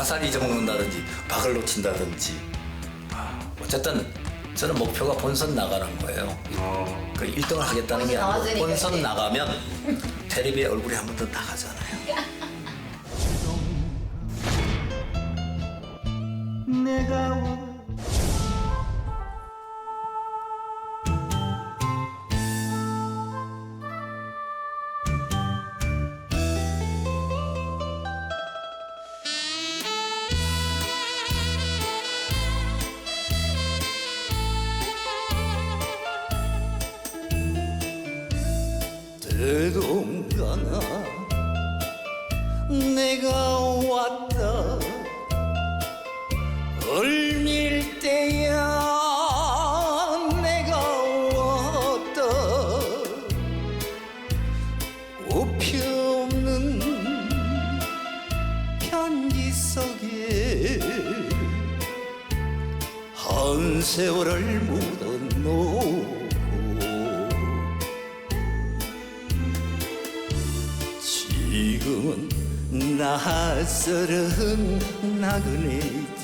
가사를 잊어먹는다든지 박을 놓친다든지 아, 어쨌든 저는 목표가 본선 나가는 거예요. 어. 그 1등을 하겠다는 게 아니고 본선. 나가면 텔레비에 얼굴이 한 번 더 나가잖아 대동강아 내가 왔다 얼밀 때야 내가 왔다 우표 없는 편지 속에 한 세월을 묻어놓고 지금은 낯설은 나그네들.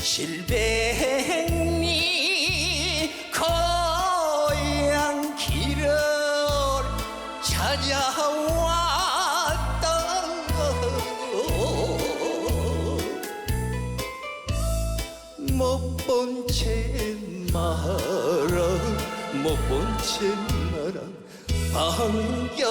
실백리 고향 길을 찾아왔던 못본채 말아 못본채 말아 반겨주려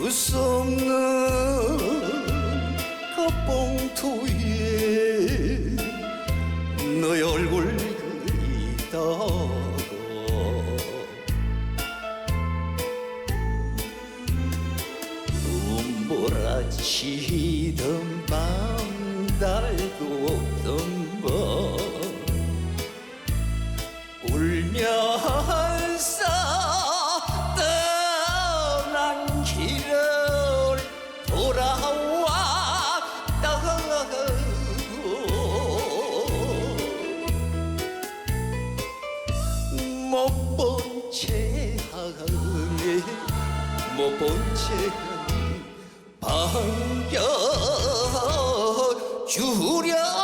주소 없는 그 봉투에 너의 얼굴 그리다가 눈보라치던 밤 달도 없던 못 본 채 하네 못본 채 반겨 주려